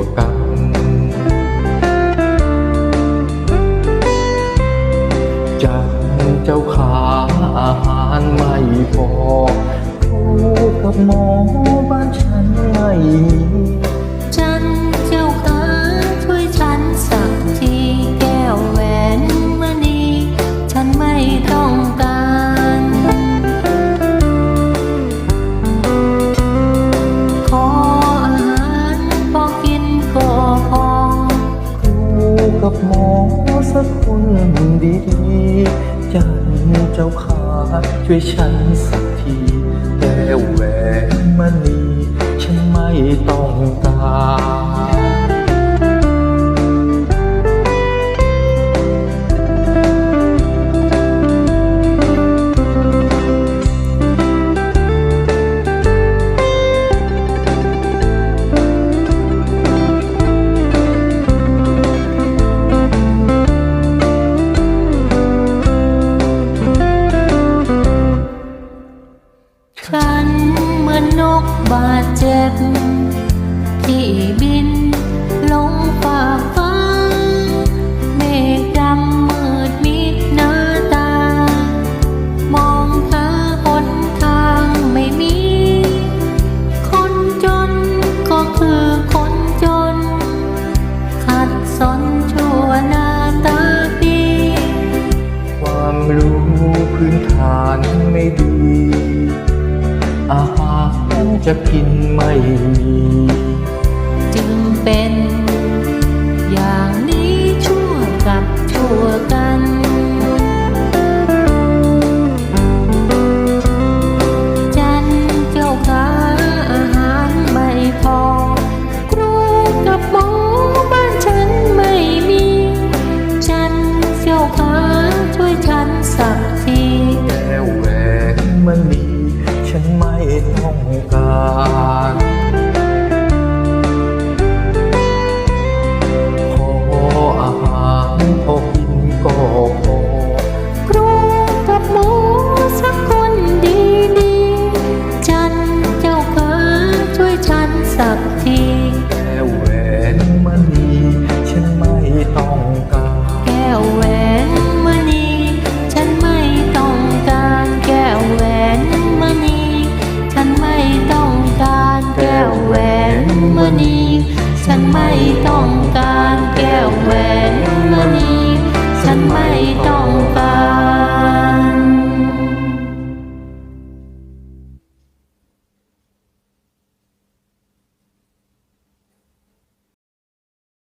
วกัน จากเจ้าขาอาหารไม่พอครูกับหมอบ้านฉันไม่มี จ้าขาช่วยฉันสักทีแต่แหวนมณีฉันไม่ต้องการ จะกินไม่มี จึงเป็น อย่างนี้ชั่วกับชั่วกัน จันเจ้าขาอาหารไม่พอ ครูกับหมอบ้านฉันไม่มี จันเจ้าขาช่วยฉันสักที แก้วแหวนมณีฉันไม่ต้องกักทีแก้วแหวนมณีฉันไม่ต้องการ แก้วแหวนมณีฉันไม่ต้องการ แก้วแหวนมณีฉันไม่ต้องการ แก้วแหวนมณีฉันไม่ต้องการ